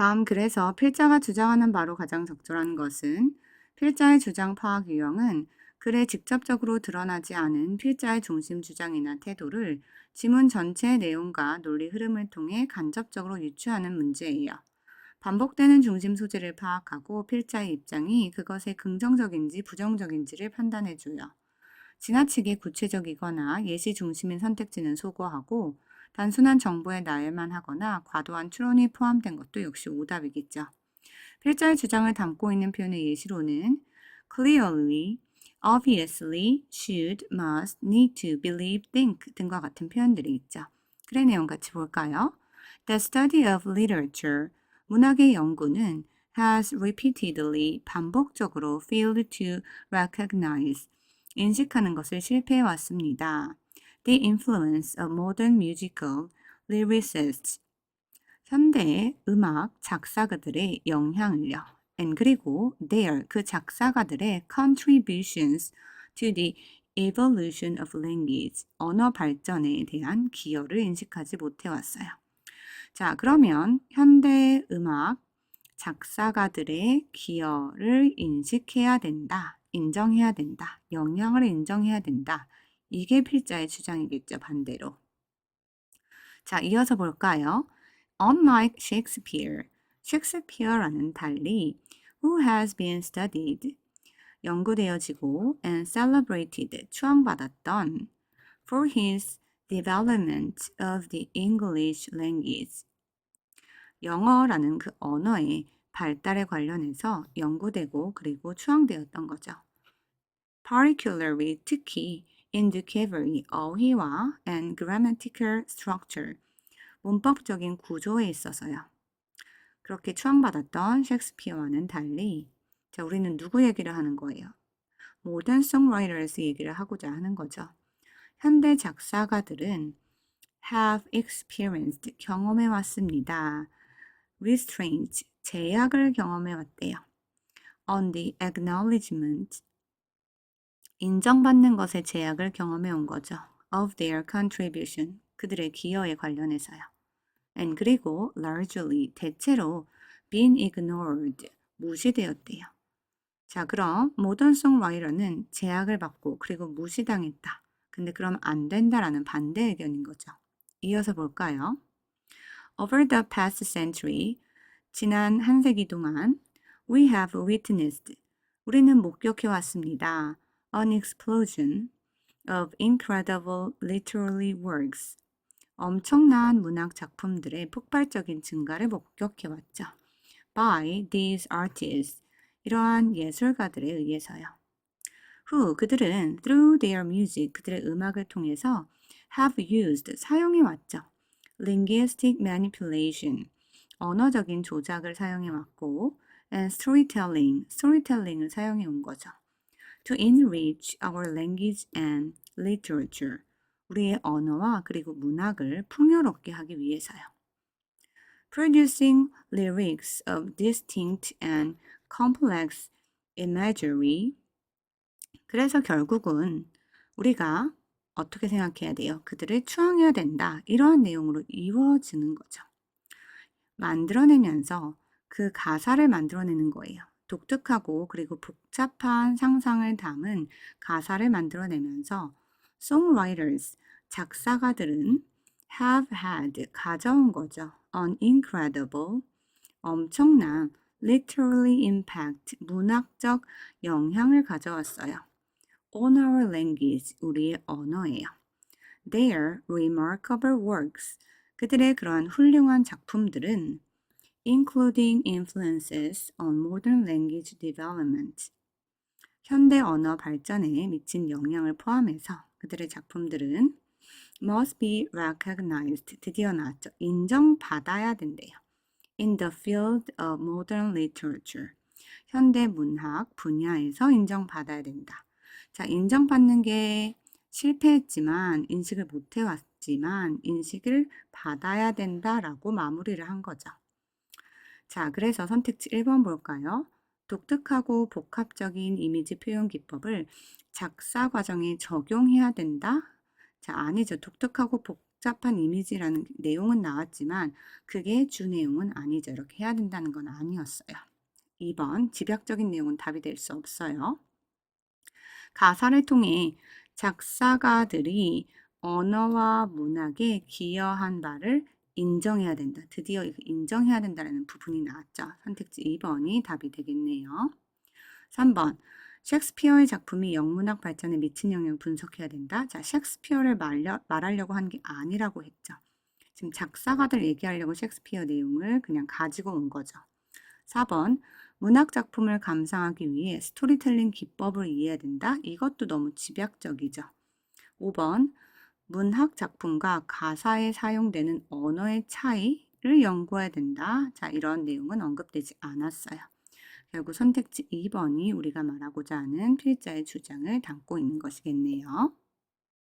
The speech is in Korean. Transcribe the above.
다음 글에서 필자가 주장하는 바로 가장 적절한 것은 필자의 주장 파악 유형은 글에 직접적으로 드러나지 않은 필자의 중심 주장이나 태도를 지문 전체의 내용과 논리 흐름을 통해 간접적으로 유추하는 문제예요. 반복되는 중심 소재를 파악하고 필자의 입장이 그것의 긍정적인지 부정적인지를 판단해줘요. 지나치게 구체적이거나 예시 중심인 선택지는 소거하고 단순한 정보에 나열만 하거나 과도한 추론이 포함된 것도 역시 오답이겠죠. 필자의 주장을 담고 있는 표현의 예시로는 clearly, obviously, should, must, need to, believe, think 등과 같은 표현들이 있죠. 글의 내용 같이 볼까요? The study of literature, 문학의 연구는 has repeatedly, 반복적으로 failed to recognize, 인식하는 것을 실패해 왔습니다. The influence of modern musical lyricists, 현대의 음악 작사가들의 영향을요. and 그리고 their 그 작사가들의 contributions to the evolution of language 언어 발전에 대한 기여를 인식하지 못해 왔어요. 자, 그러면 현대 음악 작사가들의 기여를 인식해야 된다. 인정해야 된다. 영향을 인정해야 된다. 이게 필자의 주장이겠죠, 반대로. 자, 이어서 볼까요? Unlike Shakespeare, 셰익스피어라는 달리 who has been studied, 연구되어지고 and celebrated, 추앙받았던 for his development of the English language. 영어라는 그 언어의 발달에 관련해서 연구되고 그리고 추앙되었던 거죠. particularly 특히 in vocabulary, 어휘와 and grammatical structure, 문법적인 구조에 있어서요. 그렇게 추앙받았던 셰익스피어와는 달리 자, 우리는 누구 얘기를 하는 거예요? 모던 송라이터스 얘기를 하고자 하는 거죠. 현대 작사가들은 have experienced 경험해 왔습니다. restraint 제약을 경험해 왔대요. on the acknowledgement 인정받는 것의 제약을 경험해 온 거죠. of their contribution 그들의 기여에 관련해서요. and 그리고 largely 대체로 been ignored 무시되었대요. 자, 그럼 모던 송라이터는 제약을 받고 그리고 무시당했다. 근데 그럼 안 된다라는 반대 의견인 거죠. 이어서 볼까요? Over the past century, 지난 한 세기 동안 we have witnessed, 우리는 목격해 왔습니다. An explosion of incredible literary works, 엄청난 문학 작품들의 폭발적인 증가를 목격해 왔죠. By these artists, 이러한 예술가들에 의해서요. who 그들은 through their music 그들의 음악을 통해서 have used 사용해 왔죠. linguistic manipulation 언어적인 조작을 사용해 왔고 and storytelling storytelling을 사용해 온 거죠. To enrich our language and literature 우리의 언어와 그리고 문학을 풍요롭게 하기 위해서요. producing lyrics of distinct and complex imagery 그래서 결국은 우리가 어떻게 생각해야 돼요? 그들을 추앙해야 된다. 이러한 내용으로 이루어지는 거죠. 만들어내면서 그 가사를 만들어내는 거예요. 독특하고 그리고 복잡한 상상을 담은 가사를 만들어내면서 songwriters, 작사가들은 have had, 가져온 거죠. an incredible, 엄청난 literary impact, 문학적 영향을 가져왔어요. on our language, 우리의 언어예요. Their remarkable works, 그들의 그러한 훌륭한 작품들은 including influences on modern language development, 현대 언어 발전에 미친 영향을 포함해서 그들의 작품들은 must be recognized, 드디어 나왔죠. 인정받아야 된대요. in the field of modern literature, 현대 문학 분야에서 인정받아야 된다. 자, 인정받는 게 실패했지만 인식을 못 해왔지만 인식을 받아야 된다라고 마무리를 한 거죠. 자, 그래서 선택지 1번 볼까요? 독특하고 복합적인 이미지 표현 기법을 작사 과정에 적용해야 된다? 자, 아니죠. 독특하고 복, 복잡한 이미지라는 내용은 나왔지만 그게 주 내용은 아니죠. 이렇게 해야 된다는 건 아니었어요. 2번 집약적인 내용은 답이 될 수 없어요. 가사를 통해 작사가들이 언어와 문학에 기여한 바를 인정해야 된다. 드디어 인정해야 된다는 부분이 나왔죠. 선택지 2번이 답이 되겠네요. 3번 셰익스피어의 작품이 영문학 발전에 미친 영향을 분석해야 된다. 자, 셰익스피어를 말려, 말하려고 한 게 아니라고 했죠. 지금 작사가들 얘기하려고 셰익스피어 내용을 그냥 가지고 온 거죠. 4번 문학 작품을 감상하기 위해 스토리텔링 기법을 이해해야 된다. 이것도 너무 집약적이죠. 5번 문학 작품과 가사에 사용되는 언어의 차이를 연구해야 된다. 자, 이런 내용은 언급되지 않았어요. 결국 선택지 2번이 우리가 말하고자 하는 필자의 주장을 담고 있는 것이겠네요.